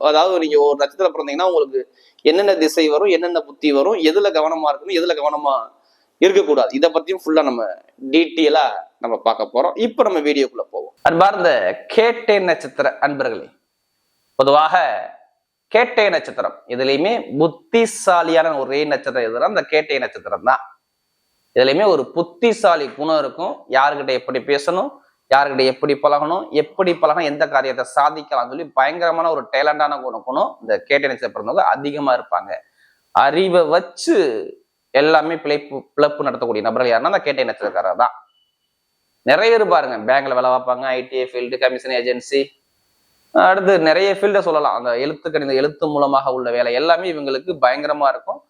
அதாவது நீங்க ஒரு நட்சத்திரம் பிறந்தீங்கன்னா உங்களுக்கு என்னென்ன திசை வரும் என்னென்ன புத்தி வரும் எதுல கவனமா இருக்கணும் எதுல கவனமா இருக்கக்கூடாது. இதை பத்தியும் ஃபுல்லா நம்ம டீட்டெயிலா நம்ம பார்க்க போறோம். இப்ப நம்ம வீடியோக்குள்ள போவோம். அன்பார்ந்த கேட்டே நட்சத்திர அன்பர்களே பொதுவாக கேட்டை நட்சத்திரம் இதுலயுமே புத்திசாலியான ஒரே நட்சத்திரம் எதுனா அந்த கேட்டை நட்சத்திரம் தான் இதுலயுமே ஒரு புத்திசாலி குணம் இருக்கும். யாருக்கிட்ட எப்படி பேசணும் யாருக்கிட்ட எப்படி பழகணும் எப்படி பழகணும் எந்த காரியத்தை சாதிக்கலாம் சொல்லி பயங்கரமான ஒரு டேலண்டான குணம் குணம் இந்த கேட்டை பிறந்தவங்க அதிகமா இருப்பாங்க. அறிவை வச்சு எல்லாமே பிழைப்பு பிழப்பு நடத்தக்கூடிய நபர்கள் யாருன்னா அந்த கேட்டை தான். நிறைய பேர் பாருங்க பேங்க்ல வேலை பார்ப்பாங்க ஐடிஐ ஃபீல்டு கமிஷன் ஏஜென்சி அடுத்து நிறைய ஃபீல்டை சொல்லலாம். அந்த எழுத்து கணித எழுத்து மூலமாக உள்ள வேலை எல்லாமே இவங்களுக்கு பயங்கரமா இருக்கும்.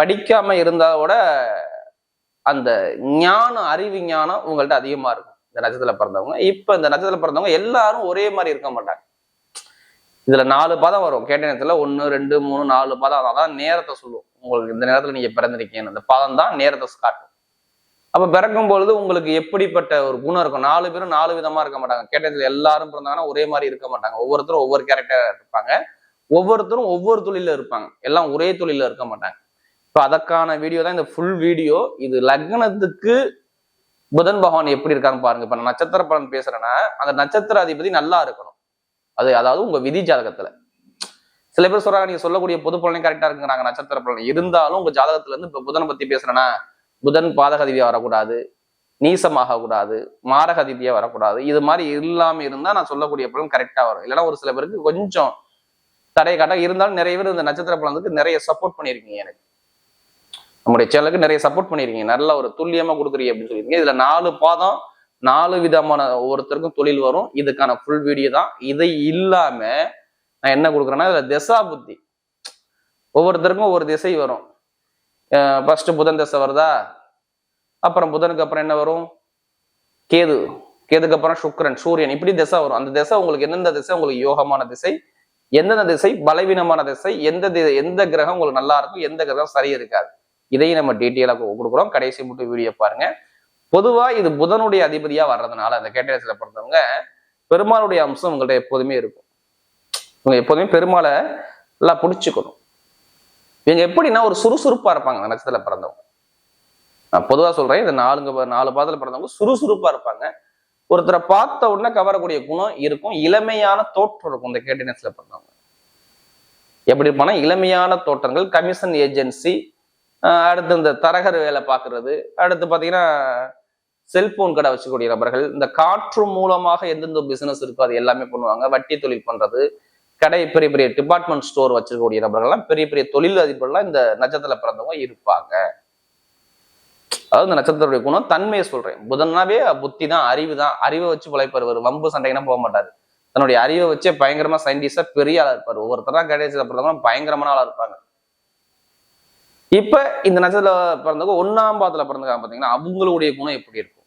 படிக்காம இருந்தாவோட அந்த ஞானம் அறிவு ஞானம் உங்கள்ட்ட அதிகமா இருக்கும். இந்த நட்சத்திரத்தில் பிறந்தவங்க. இப்ப இந்த நட்சத்திரத்தில் பிறந்தவங்க எல்லாரும் ஒரே மாதிரி இருக்க மாட்டாங்க. இதுல நாலு பதம் வரும். கேட்ட நேரத்தில் ஒன்று ரெண்டு மூணு நாலு பதம். அதான் நேரத்தை சொல்லுவோம் உங்களுக்கு இந்த நேரத்துல நீங்க பிறந்திருக்கீங்கன்னு. அந்த பதம் தான் நேரத்தை காட்டும். அப்ப பிறக்கும் பொழுது உங்களுக்கு எப்படிப்பட்ட ஒரு குணம் இருக்கும்? நாலு பேரும் நாலு விதமா இருக்க மாட்டாங்க. கேட்டதுல எல்லாரும் பிறந்தாங்கன்னா ஒரே மாதிரி இருக்க மாட்டாங்க. ஒவ்வொருத்தரும் ஒவ்வொரு கேரக்டர் இருப்பாங்க. ஒவ்வொருத்தரும் ஒவ்வொரு தொழில இருப்பாங்க. எல்லாம் ஒரே தொழில இருக்க மாட்டாங்க. இப்போ அதற்கான வீடியோ தான் இந்த ஃபுல் வீடியோ இது லக்னத்துக்கு புதன் பகவான் எப்படி இருக்காங்க பாருங்க. இப்ப நான் நட்சத்திர பலன் பேசுறேன்னா அந்த நட்சத்திர அதிபதி நல்லா இருக்கணும். அது அதாவது உங்க விதி ஜாதகத்துல. சில பேர் சொல்றாங்க நீங்க சொல்லக்கூடிய பொது பலனே கரெக்டா இருக்குங்கிறாங்க நட்சத்திர பலன். இருந்தாலும் உங்க ஜாதகத்துல இருந்து இப்ப புதனை பத்தி பேசுறேன்னா புதன் பாதகதிபியா வரக்கூடாது நீசமாக கூடாது மாரகதிபியா வரக்கூடாது. இது மாதிரி இல்லாம இருந்தா நான் சொல்லக்கூடிய பலன் கரெக்டா வரும். இல்லைன்னா ஒரு சில பேருக்கு கொஞ்சம் தடை காட்ட இருந்தாலும் நிறைய பேர் இந்த நட்சத்திர பலனுக்கு நிறைய சப்போர்ட் பண்ணியிருக்கீங்க எனக்கு. நம்முடைய சேனலுக்கு நிறைய சப்போர்ட் பண்ணிருக்கீங்க நல்ல ஒரு துல்லியமா கொடுக்குறீங்க அப்படின்னு சொல்லியிருக்கீங்க. இதுல நாலு பாதம் நாலு விதமான ஒவ்வொருத்தருக்கும் தொழில் வரும். இதுக்கான ஃபுல் வீடியோ தான். இதை இல்லாம நான் என்ன கொடுக்குறேன்னா இதுல திசா புத்தி. ஒவ்வொருத்தருக்கும் ஒவ்வொரு திசை வரும். ஃபர்ஸ்ட் புதன் திசை வருதா? அப்புறம் புதனுக்கு அப்புறம் என்ன வரும்? கேது. கேதுக்கு அப்புறம் சுக்கரன் சூரியன். இப்படி திசை வரும். அந்த திசை உங்களுக்கு எந்தெந்த திசை? உங்களுக்கு யோகமான திசை. எந்தெந்த திசை? பலவீனமான திசை. எந்த எந்த கிரகம் உங்களுக்கு நல்லா இருக்கும்? எந்த கிரகம் சரி இருக்காது? இதையும் நம்ம டீட்டெயிலாக கொடுக்குறோம். கடைசி மட்டும் வீடியோ பாருங்க. பொதுவா இது புதனுடைய அதிபதியா வர்றதுனால அந்த கேட்டகரிசில பிறந்தவங்க பெருமாளுடைய அம்சம் உங்கள்கிட்ட எப்போதுமே இருக்கும். இவங்க எப்போதுமே பெருமாளை நல்லா பிடிச்சிக்கணும். இவங்க எப்படின்னா ஒரு சுறுசுறுப்பா இருப்பாங்க அந்த நட்சத்திரத்துல பிறந்தவங்க. நான் பொதுவா சொல்றேன் இந்த நாலுங்க நாலு பாதத்துல பிறந்தவங்க சுறுசுறுப்பா இருப்பாங்க. ஒருத்தரை பார்த்த உடனே கவரக்கூடிய குணம் இருக்கும். இளமையான தோற்றம் இருக்கும் இந்த கேட்டினஸ்ல பிறந்தவங்க. எப்படி இருப்பாங்கன்னா இளமையான தோற்றங்கள் கமிஷன் ஏஜென்சி அடுத்து இந்த தரகர் வேலை பார்க்கறது. அடுத்து பார்த்தீங்கன்னா செல்போன் கடை வச்சுக்கூடிய நபர்கள் இந்த காற்று மூலமாக எந்தெந்த பிசினஸ் இருக்கோ அது எல்லாமே பண்ணுவாங்க. வட்டி தொழில் பண்றது கடை பெரிய பெரிய டிபார்ட்மெண்ட் ஸ்டோர் வச்சிருக்கக்கூடிய நபர்கள்லாம் பெரிய பெரிய தொழில் அதிபர்லாம் இந்த நட்சத்திரத்துல பிறந்தவங்க இருப்பாங்க. அதாவது இந்த நட்சத்திரத்துடைய குணம் தன்மையை சொல்றேன். புதன்னாவே புத்தி தான் அறிவு தான் அறிவை வச்சு பிழைப்பார் வம்பு சண்டைக்குனா போக மாட்டாரு. தன்னுடைய அறிவை வச்சே பயங்கரமா சயின்டிஸ்டா பெரிய ஆளா இருப்பார். ஒவ்வொருத்தரா கிடையாது பிறந்தவங்க பயங்கரமான ஆளா இருப்பாங்க. இப்ப இந்த நட்சத்திர பிறந்தவங்க ஒன்னாம் பாதத்துல பிறந்தவங்க பாத்தீங்கன்னா அவங்களுடைய குணம் எப்படி இருக்கும்?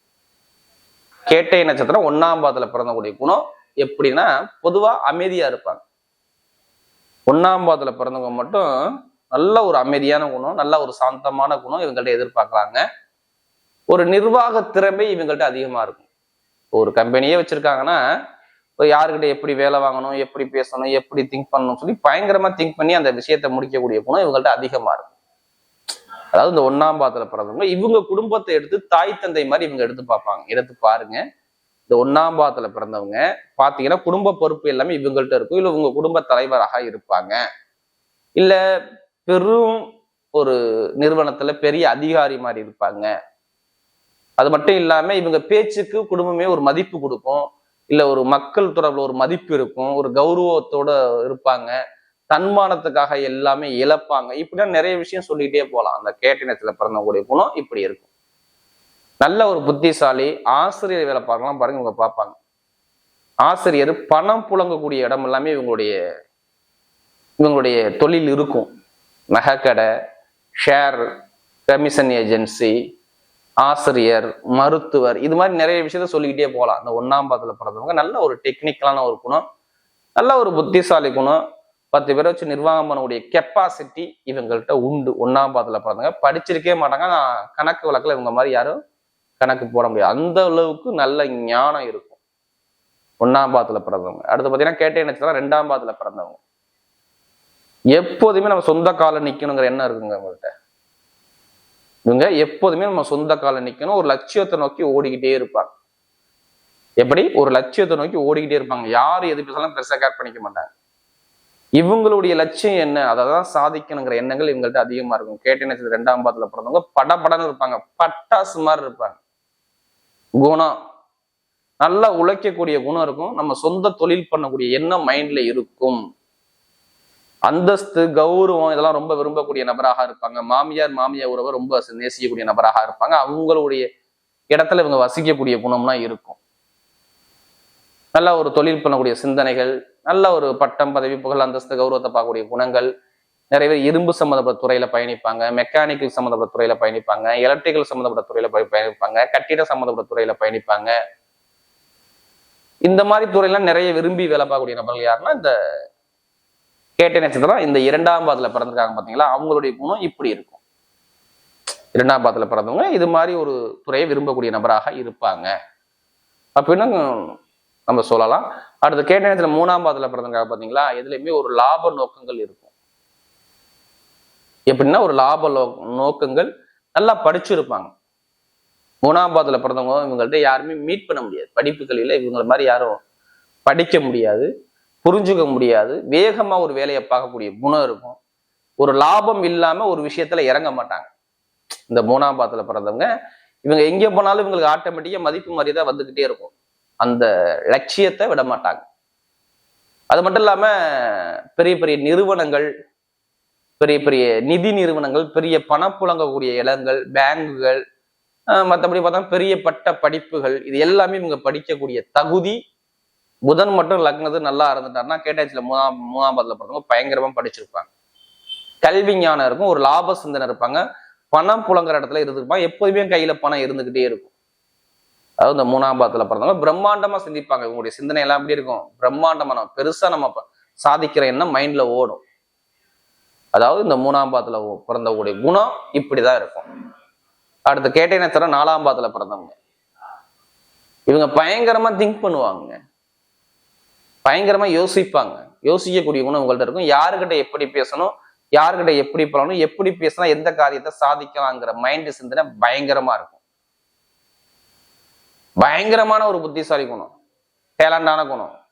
கேட்டை நட்சத்திரம் ஒன்னாம் பாதத்துல பிறந்தக்கூடிய குணம் எப்படின்னா பொதுவா அமைதியா இருப்பாங்க. ஒன்னாம் பாதத்துல பிறந்தவங்க மட்டும் நல்ல ஒரு அமைதியான குணம் நல்ல ஒரு சாந்தமான குணம் இவங்கள்ட்ட எதிர்பார்க்கலாங்க ஒரு நிர்வாக திறமை இவங்கள்ட்ட அதிகமா இருக்கும். ஒரு கம்பெனியே வச்சிருக்காங்கன்னா யாருக்கிட்ட எப்படி வேலை வாங்கணும் எப்படி பேசணும் எப்படி திங்க் பண்ணணும் சொல்லி பயங்கரமா திங்க் பண்ணி அந்த விஷயத்தை முடிக்கக்கூடிய குணம் இவங்கள்ட்ட அதிகமா இருக்கும். அதாவது இந்த ஒன்னாம் பாதத்துல பிறந்தவங்க இவங்க குடும்பத்தை எடுத்து தாய் தந்தை மாதிரி இவங்க எடுத்து பார்ப்பாங்க. எடுத்து பாருங்க. இந்த ஒன்னாம் பாதத்துல பிறந்தவங்க பாத்தீங்கன்னா குடும்ப பொறுப்பு எல்லாமே இவங்கள்ட்ட இருக்கும். இல்லை உங்க குடும்ப தலைவராக இருப்பாங்க. இல்ல பெரும் ஒரு நிறுவனத்துல பெரிய அதிகாரி மாதிரி இருப்பாங்க. அது மட்டும் இல்லாம இவங்க பேச்சுக்கு குடும்பமே ஒரு மதிப்பு கொடுக்கும். இல்ல ஒரு மக்கள் தொடர்புல ஒரு மதிப்பு இருக்கும். ஒரு கௌரவத்தோட இருப்பாங்க. தன்மானத்துக்காக எல்லாமே இழப்பாங்க. இப்படிலாம் நிறைய விஷயம் சொல்லிக்கிட்டே போகலாம் அந்த கேட்டினத்துல பிறந்தவங்களுடைய குணம் இப்படி இருக்கும். நல்ல ஒரு புத்திசாலி ஆசிரியர் வேலை பார்க்கலாம். பாருங்க இவங்க பார்ப்பாங்க. ஆசிரியர் பணம் புழங்கக்கூடிய இடம் எல்லாமே இவங்களுடைய இவங்களுடைய தொழில் இருக்கும். நகைக்கடை ஷேர் கமிஷன் ஏஜென்சி ஆசிரியர் மருத்துவர் இது மாதிரி நிறைய விஷயத்த சொல்லிக்கிட்டே போகலாம் இந்த ஒன்னாம் பாதத்தில் பிறந்தவங்க. நல்ல ஒரு டெக்னிக்கலான ஒரு குணம். நல்ல ஒரு புத்திசாலி குணம். பத்து பேரை வச்சு நிர்வாகம் பண்ணக்கூடிய கெப்பாசிட்டி இவங்கள்ட்ட உண்டு. ஒன்றாம் பாதத்தில் பிறந்தாங்க படிச்சிருக்கே மாட்டாங்க. நான் கணக்கு வழக்கில் இவங்க மாதிரி யாரும் கணக்கு போட முடியாது. அந்த அளவுக்கு நல்ல ஞானம் இருக்கும். ஒன்றாம் பாதத்தில் பிறந்தவங்க. அடுத்து பார்த்தீங்கன்னா கேட்டே நட்சத்திரம் ரெண்டாம் பாதத்தில் பிறந்தவங்க. எப்போதுமே நம்ம சொந்த காலம் நிற்கணுங்கிற எண்ணம் இருக்குங்க அவங்கள்ட்ட இவங்க எப்போதுமே நம்ம சொந்த காலம் நிற்கணும் ஒரு லட்சியத்தை நோக்கி ஓடிக்கிட்டே இருப்பாங்க. எப்படி? ஒரு லட்சியத்தை நோக்கி ஓடிக்கிட்டே இருப்பாங்க. யார் எது பேசாலும் பெருசாக கேர் பண்ணிக்க மாட்டாங்க. இவங்களுடைய லட்சியம் என்ன? அதை தான் சாதிக்கணுங்கிற எண்ணங்கள் இவங்கள்ட்ட அதிகமா இருக்கும். கேட்டே நட்சத்திரம் ரெண்டாம் பாதத்துல பிறந்தவங்க பட படபடன்னு இருப்பாங்க. பட்டாசு மாதிரி இருப்பாங்க. குணம். நல்லா உழைக்கக்கூடிய குணம் இருக்கும். நம்ம சொந்த தொழில் பண்ணக்கூடிய எண்ணம் மைண்ட்ல இருக்கும். அந்தஸ்து கௌரவம் இதெல்லாம் ரொம்ப விரும்பக்கூடிய நபராக இருப்பாங்க. மாமியார் மாமியார் உறவை ரொம்ப நேசிக்கக்கூடிய நபராக இருப்பாங்க. அவங்களுடைய இடத்துல இவங்க வசிக்கக்கூடிய குணம்லாம் இருக்கும். நல்லா ஒரு தொழில் பண்ணக்கூடிய சிந்தனைகள் நல்ல ஒரு பட்டம் பதவி புகழ் அந்தஸ்து கௌரவத்தை பார்க்கக்கூடிய குணங்கள். நிறைய பேர் இரும்பு சம்மந்தப்பட்ட துறையில பயணிப்பாங்க மெக்கானிக்கல் சம்மந்தப்பட்ட துறையில பயணிப்பாங்க எலக்ட்ரிக்கல் சம்மந்தப்பட்ட துறையில பயணிப்பாங்க கட்டிட சம்மந்தப்பட்ட துறையில பயணிப்பாங்க. இந்த மாதிரி துறையெல்லாம் நிறைய விரும்பி வேலை பார்க்கக்கூடிய நபர்கள் யாருன்னா இந்த கேட்ட நட்சத்திரம் இந்த இரண்டாம் பாதத்துல பிறந்திருக்காங்க பாத்தீங்களா? அவங்களுடைய குணம் இப்படி இருக்கும். இரண்டாம் பாதத்துல பிறந்தவங்க இது மாதிரி ஒரு துறையை விரும்பக்கூடிய நபராக இருப்பாங்க. அப்படின்னு நம்ம சொல்லலாம். அடுத்து கேட்ட நேரத்தில் மூணாம் பாதத்தில் பிறந்தவங்க பார்த்தீங்களா எதுலையுமே ஒரு லாப நோக்கங்கள் இருக்கும். எப்படின்னா ஒரு லாப நோக்கங்கள் நல்லா படிச்சிருப்பாங்க. மூணாம் பாதத்தில் பிறந்தவங்க இவங்கள்ட்ட யாருமே மீட் பண்ண முடியாது. படிப்புகளில் இவங்கள மாதிரி யாரும் படிக்க முடியாது புரிஞ்சுக்க முடியாது. வேகமாக ஒரு வேலையை பார்க்கக்கூடிய குணம் இருக்கும். ஒரு லாபம் இல்லாமல் ஒரு விஷயத்துல இறங்க மாட்டாங்க. இந்த மூணாம் பாதத்தில் பிறந்தவங்க இவங்க எங்கே போனாலும் இவங்களுக்கு ஆட்டோமேட்டிக்காக மதிப்பு மரியாதை வந்துக்கிட்டே இருக்கும். அந்த லட்சியத்தை விட மாட்டாங்க அது மட்டும் இல்லாம பெரிய பெரிய நிறுவனங்கள் பெரிய பெரிய நிதி நிறுவனங்கள் பெரிய பணம் புழங்கக்கூடிய இடங்கள் பேங்குகள் மற்றபடி பார்த்தா பெரிய பட்ட படிப்புகள் இது எல்லாமே இவங்க படிக்கக்கூடிய தகுதி. புதன் மட்டும் லக்னது நல்லா இருந்துட்டாருன்னா கேட்டாச்சுல மூணாம் மூணாம் பாதத்துல பிறந்தவங்க பயங்கரமா படிச்சிருப்பாங்க. கல்வி ஞானம் இருக்கும் ஒரு லாப சிந்தனை இருப்பாங்க. பணம் புழங்குற இடத்துல இருந்துருப்பாங்க. எப்போதுமே கையில பணம் இருந்துகிட்டே இருக்கும். அதாவது இந்த மூணாம் பாதத்துல பிறந்தவங்க பிரம்மாண்டமா சிந்திப்பாங்க. இவங்களுடைய சிந்தனை எல்லாம் எப்படி இருக்கும்? பிரம்மாண்டமா நம்ம பெருசா நம்ம சாதிக்கிற எண்ணம் மைண்ட்ல ஓடும். அதாவது இந்த மூணாம் பாதத்துல பிறந்தவங்களுடைய குணம் இப்படிதான் இருக்கும். அடுத்து கேட்டை நட்சத்திரம் நாலாம் பாதத்துல பிறந்தவங்க. இவங்க பயங்கரமா திங்க் பண்ணுவாங்க. பயங்கரமா யோசிப்பாங்க. யோசிக்கக்கூடிய குணம் உங்கள்ட்ட இருக்கும். யாருக்கிட்ட எப்படி பேசணும் யாருக்கிட்ட எப்படி பண்ணணும் எப்படி பேசினா எந்த காரியத்தை சாதிக்கலாங்கிற மைண்ட் சிந்தனை பயங்கரமா இருக்கும். பயங்கரமான ஒரு புத்திசாலி குணம். டேலண்டான குணம்.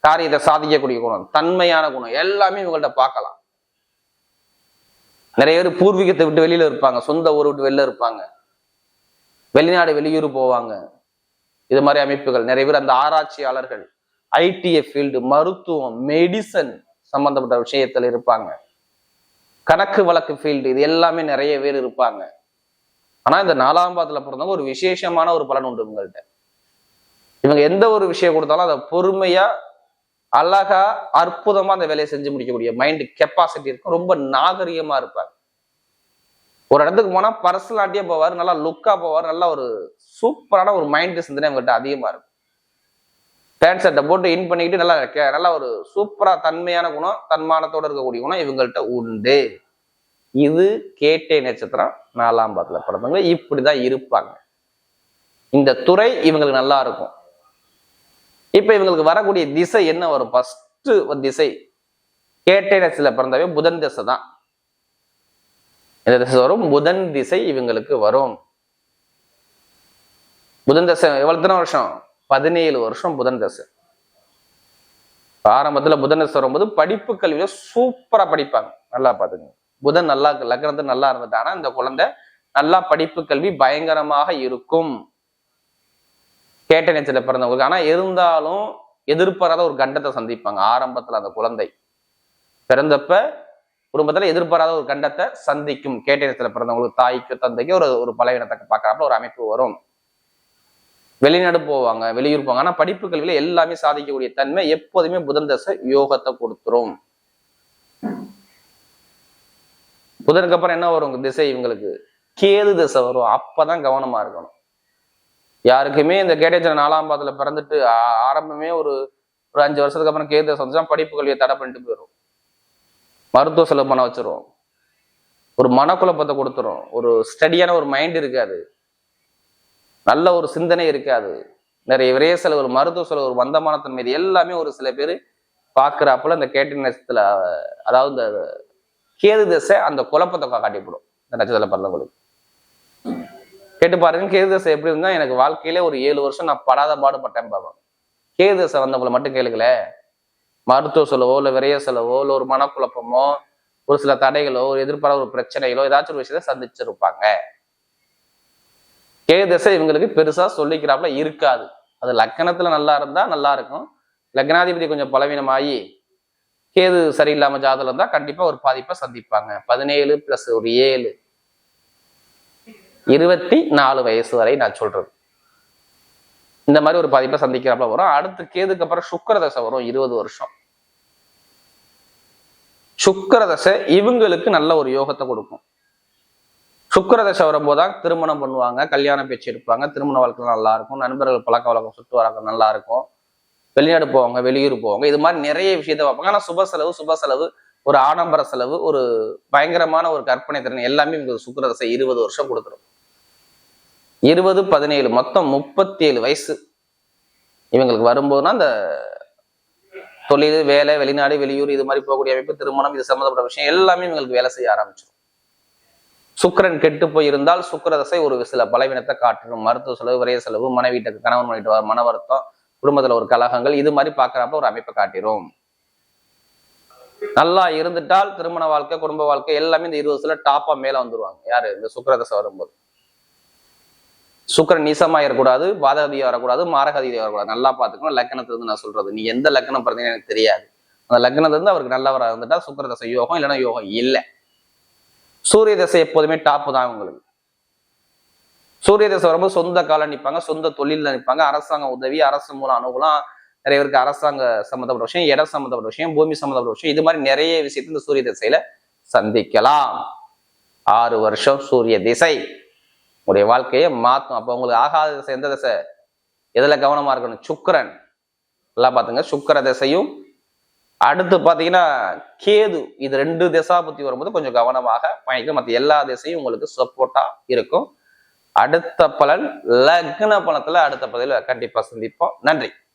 காரியத்தை சாதிக்கக்கூடிய குணம். தன்மையான குணம். எல்லாமே இவங்கள்ட்ட பார்க்கலாம். நிறைய பேர் பூர்வீகத்தை விட்டு வெளியில இருப்பாங்க. சொந்த ஊரை விட்டு வெளில இருப்பாங்க. வெளிநாடு வெளியூர் போவாங்க. இது மாதிரி அமைப்புகள். நிறைய பேர் அந்த ஆராய்ச்சியாளர்கள் ஐடிஐ ஃபீல்டு மருத்துவம் மெடிசன் சம்பந்தப்பட்ட விஷயத்துல இருப்பாங்க. கணக்கு வழக்கு ஃபீல்டு இது எல்லாமே நிறைய பேர் இருப்பாங்க. ஆனா இந்த நாலாம் பாதத்துல பிறந்தவங்க ஒரு விசேஷமான ஒரு பலன் உண்டு இவங்கள்ட்ட. இவங்க எந்த ஒரு விஷயம் கொடுத்தாலும் அதை பொறுமையா அழகா அற்புதமா அந்த வேலையை செஞ்சு முடிக்கக்கூடிய மைண்ட் கெப்பாசிட்டி இருக்கும். ரொம்ப நாகரிகமா இருப்பார். ஒரு இடத்துக்கு போனா பர்சனாலிட்டியா போவார் நல்லா லுக்கா போவார் நல்லா ஒரு சூப்பரான ஒரு மைண்ட் சிந்தனை அவங்கள்ட்ட அதிகமா இருக்கும். பேண்ட் ஷர்ட்டை போட்டு இன் பண்ணிக்கிட்டு நல்லா கே- ஒரு சூப்பரா தன்மையான குணம் தன்மானத்தோட இருக்கக்கூடிய குணம் இவங்கள்ட்ட உண்டு. இது கேட்டே நட்சத்திரம் நாலாம் பாதத்துல பிறந்தவங்க இப்படிதான் இருப்பாங்க. இந்த துறை இவங்களுக்கு நல்லா இருக்கும். இப்ப இவங்களுக்கு வரக்கூடிய திசை என்ன வரும்? ஃபர்ஸ்ட் திசை கேட்டை நட்சத்திரத்துல பிறந்தவே புதன் திசை தான். இந்த திசை வரும்? புதன் திசை இவங்களுக்கு வரும். புதன் தசை எவ்வளவு எத்தனை வருஷம்? பதினேழு வருஷம் புதன் தசை. ஆரம்பத்துல புதன் தசை வரும்போது படிப்பு கல்வியில சூப்பரா படிப்பாங்க. நல்லா பாத்துங்க புதன் நல்லா லக்னத்துல நல்லா இருந்துட்டானா இந்த குழந்தை நல்லா படிப்பு கல்வி பயங்கரமாக இருக்கும். கேட்ட நேச்சர்ல பிறந்தவங்களுக்கு. ஆனா இருந்தாலும் எதிர்பாராத ஒரு கண்டத்தை சந்திப்பாங்க. ஆரம்பத்துல அந்த குழந்தை. பிறந்தப்ப குடும்பத்துல எதிர்பாராத ஒரு கண்டத்தை சந்திக்கும். கேட்ட நேரத்துல பிறந்தவங்களுக்கு தாய்க்கு தந்தைக்கு ஒரு ஒரு பலவீனத்தை பார்க்கறாப்புல ஒரு அமைப்பு வரும். வெளிநாடு போவாங்க வெளியூர் போவாங்க. ஆனா படிப்பு கல்வியில எல்லாமே சாதிக்கக்கூடிய தன்மை எப்போதுமே புதன் தசை யோகத்தை கொடுத்துரும். புதனுக்கு அப்புறம் என்ன வரும்? திசை இவங்களுக்கு. கேது திசை வரும். அப்பதான் கவனமா இருக்கணும். யாருக்குமே இந்த கேட்டேஜன் நாலாம் பாதத்துல பிறந்துட்டு ஆரம்பமே ஒரு ஒரு அஞ்சு வருஷத்துக்கு அப்புறம் கேது திசை வந்துச்சா படிப்பு கல்வியை தடை பண்ணிட்டு போயிடும் மருத்துவ செலவு பண்ண வச்சிரும். ஒரு மனக்குழப்பத்தை கொடுத்துரும். ஒரு ஸ்டடியான ஒரு மைண்ட் இருக்காது. நல்ல ஒரு சிந்தனை இருக்காது. நிறைய விரைய செலவு ஒரு மருத்துவ செலவு ஒரு மந்தமான தன்மை இது எல்லாமே ஒரு சில பேர் பார்க்குறாப்புல இந்த கேட்ட நட்சத்திரத்துல அதாவது இந்த கேது திசை அந்த குழப்பத்தை காட்டிவிடும். இந்த நட்சத்திரத்துல பிறந்தவங்களுக்கு கேட்டு பாருங்க கேது திசை எப்படி இருந்தா எனக்கு வாழ்க்கையிலே ஒரு ஏழு வருஷம் நான் படாத பாடுபட்டேன் பாப்பேன் கேது திசை வந்தவங்களை மட்டும் கேளுக்கல மருத்துவ செலவோ இல்லை விரைய செலவோ இல்லை ஒரு மனக்குழப்பமோ ஒரு சில தடைகளோ ஒரு எதிர்பாராத ஒரு பிரச்சனைகளோ ஏதாச்சும் ஒரு விஷயத்த சந்திச்சிருப்பாங்க. கே திசை இவங்களுக்கு பெருசா சொல்லிக்கிறாப்புல இருக்காது. அது லக்கணத்துல நல்லா இருந்தா நல்லா இருக்கும். லக்னாதிபதி கொஞ்சம் பலவீனமாகி கேது சரியில்லாம ஜாதகம் இருந்தா கண்டிப்பா ஒரு பாதிப்பை சந்திப்பாங்க. பதினேழு பிளஸ் ஒரு ஏழு. இருபத்தி நாலு வயசு வரை நான் சொல்றது. இந்த மாதிரி ஒரு பாதிப்பை சந்திக்கிறாப்புல வரும். அடுத்து கேதுக்கு அப்புறம் சுக்கிர தசை வரும் இருபது வருஷம். சுக்கிர தசை இவங்களுக்கு நல்ல ஒரு யோகத்தை கொடுக்கும். சுக்கிர தசை வரும்போதுதான் திருமணம் பண்ணுவாங்க கல்யாண பேச்சு எடுப்பாங்க திருமண வாழ்க்கை நல்லா இருக்கும் நண்பர்கள் பழக்க வழக்கம் சுற்று வழக்கம் நல்லா இருக்கும். வெளிநாடு போவாங்க வெளியூர் போவாங்க. இது மாதிரி நிறைய விஷயத்த பார்ப்பாங்க. ஆனால் சுப செலவு சுப செலவு ஒரு ஆடம்பர செலவு ஒரு பயங்கரமான ஒரு கற்பனை திறன் எல்லாமே உங்களுக்கு சுக்கிர தசை இருபது வருஷம் கொடுத்துரும். இருபது பதினேழு மொத்தம் முப்பத்தி ஏழு வயசு இவங்களுக்கு வரும்போதுனா அந்த தொழில் வேலை வெளிநாடு வெளியூர் இது மாதிரி போகக்கூடிய அமைப்பு திருமணம் இது சம்மந்தப்பட்ட விஷயம் எல்லாமே இவங்களுக்கு வேலை செய்ய ஆரம்பிச்சிடும் சுக்கிரன் கெட்டு போயிருந்தால் சுக்கிர தசை ஒரு சில பலவீனத்தை காட்டணும் மருத்துவ செலவு விரைய செலவு மனைவீட்டுக்கு கணவன் மனைவிட்டு மன வருத்தம் குடும்பத்துல ஒரு கலகங்கள் இது மாதிரி பாக்குறப்ப ஒரு அமைப்பை காட்டிரும். நல்லா இருந்துட்டால் திருமண வாழ்க்கை குடும்ப வாழ்க்கை எல்லாமே இந்த இருபது வருஷத்துல டாப்பா மேல வந்துருவாங்க. யாரு? இந்த சுக்கரதசை வரும்போது. சுக்கரன் நீசமா இருக்கக்கூடாது பாதகதியா வரக்கூடாது மாரகதியா வரக்கூடாது. நல்லா பாத்துக்கணும் லக்கணத்துல இருந்து நான் சொல்றது. நீ எந்த லக்கணம் பிறந்தீங்கன்னு எனக்கு தெரியாது. அந்த லக்னத்திலிருந்து இருந்து அவருக்கு நல்லவராக இருந்துட்டா சுக்கரதசை யோகம் இல்லைன்னா யோகம் இல்லை. சூரிய தசை எப்போதுமே டாப்பு தான் உங்களுக்கு சூரிய தசை வரும்போது சொந்த காலம் நிற்பாங்க சொந்த தொழிலில் நிற்பாங்க அரசாங்க உதவி அரசு மூலம் அனுகூலம் நிறைய பேருக்கு அரசாங்க சம்மந்தப்பட்ட விஷயம் இட சம்மந்தப்பட்ட விஷயம் பூமி சம்மந்தப்பட்ட விஷயம். இது மாதிரி நிறைய விஷயத்தை இந்த சூரிய திசையில சந்திக்கலாம். ஆறு வருஷம் சூரிய திசை. உடைய வாழ்க்கையை மாற்றும் அப்போ உங்களுக்கு ஆகாத திசை எந்த திசை? எதில் கவனமாக இருக்கணும்? சுக்கிரன். நல்லா பார்த்துங்க. சுக்கர திசையும் அடுத்து பார்த்தீங்கன்னா கேது. இது ரெண்டு திசா புத்தி வரும்போது கொஞ்சம் கவனமாக பயணிக்கும் மற்ற எல்லா திசையும் உங்களுக்கு சப்போர்ட்டாக இருக்கும். அடுத்த பலன் லக்ன பலத்துல அடுத்த பதவியில் கண்டிப்பா சந்திப்போம். நன்றி.